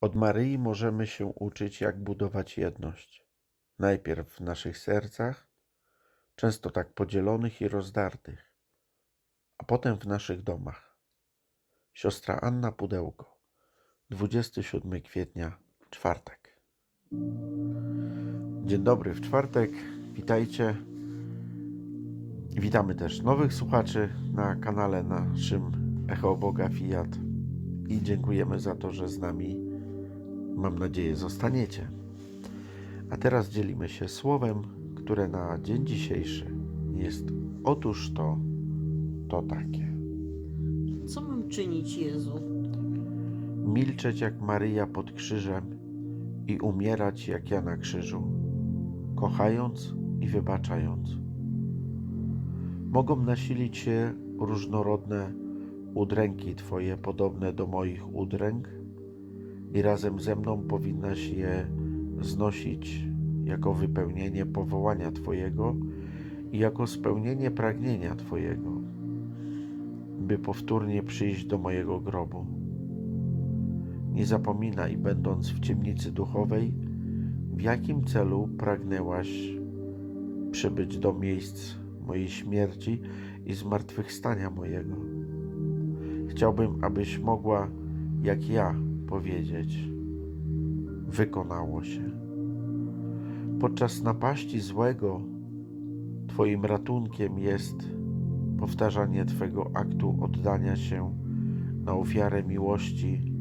Od Maryi możemy się uczyć, jak budować jedność. Najpierw w naszych sercach, często tak podzielonych i rozdartych, a potem w naszych domach. Siostra Anna Pudełko, 27 kwietnia, czwartek. Dzień dobry w czwartek, witajcie. Witamy też nowych słuchaczy na kanale naszym Echo Boga Fiat i dziękujemy za to, że z nami, mam nadzieję, zostaniecie. A teraz dzielimy się słowem, które na dzień dzisiejszy jest otóż to, to takie. Co mam czynić, Jezu? Milczeć jak Maryja pod krzyżem i umierać jak ja na krzyżu, kochając i wybaczając. Mogą nasilić się różnorodne udręki Twoje, podobne do moich udręk, i razem ze mną powinnaś je znosić jako wypełnienie powołania Twojego i jako spełnienie pragnienia Twojego, by powtórnie przyjść do mojego grobu. Nie zapominaj, będąc w ciemnicy duchowej, w jakim celu pragnęłaś przybyć do miejsc mojej śmierci i zmartwychwstania mojego. Chciałbym, abyś mogła, jak ja, powiedzieć: Wykonało się. Podczas napaści złego, Twoim ratunkiem jest powtarzanie Twego aktu oddania się na ofiarę miłości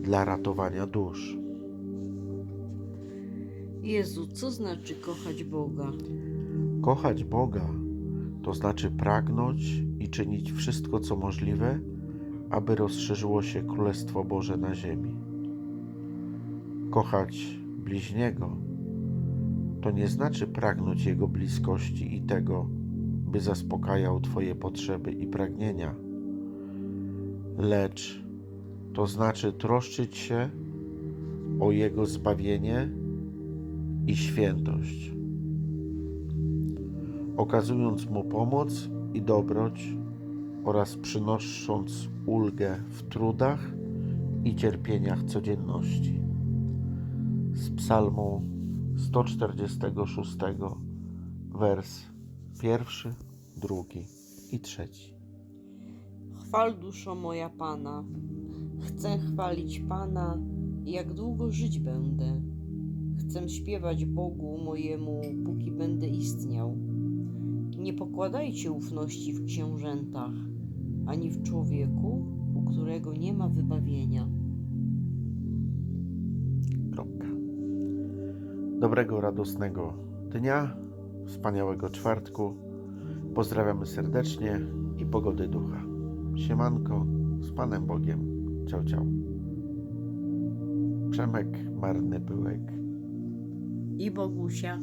dla ratowania dusz. Jezu, co znaczy kochać Boga? Kochać Boga to znaczy pragnąć i czynić wszystko, co możliwe, aby rozszerzyło się Królestwo Boże na ziemi. Kochać bliźniego to nie znaczy pragnąć Jego bliskości i tego, by zaspokajał Twoje potrzeby i pragnienia, lecz to znaczy troszczyć się o Jego zbawienie i świętość okazując mu pomoc i dobroć oraz przynosząc ulgę w trudach i cierpieniach codzienności. Z Psalmu 146, wers pierwszy, drugi i trzeci. Chwal duszo moja Pana. Chcę chwalić Pana, jak długo żyć będę. Chcę śpiewać Bogu mojemu, póki będę istniał. Nie pokładajcie ufności w książętach, ani w człowieku, u którego nie ma wybawienia. Kropka. Dobrego, radosnego dnia, wspaniałego czwartku. Pozdrawiamy serdecznie i pogody ducha. Siemanko, z Panem Bogiem. Ciao, ciao. Przemek Marny Pyłek. I Bogusia.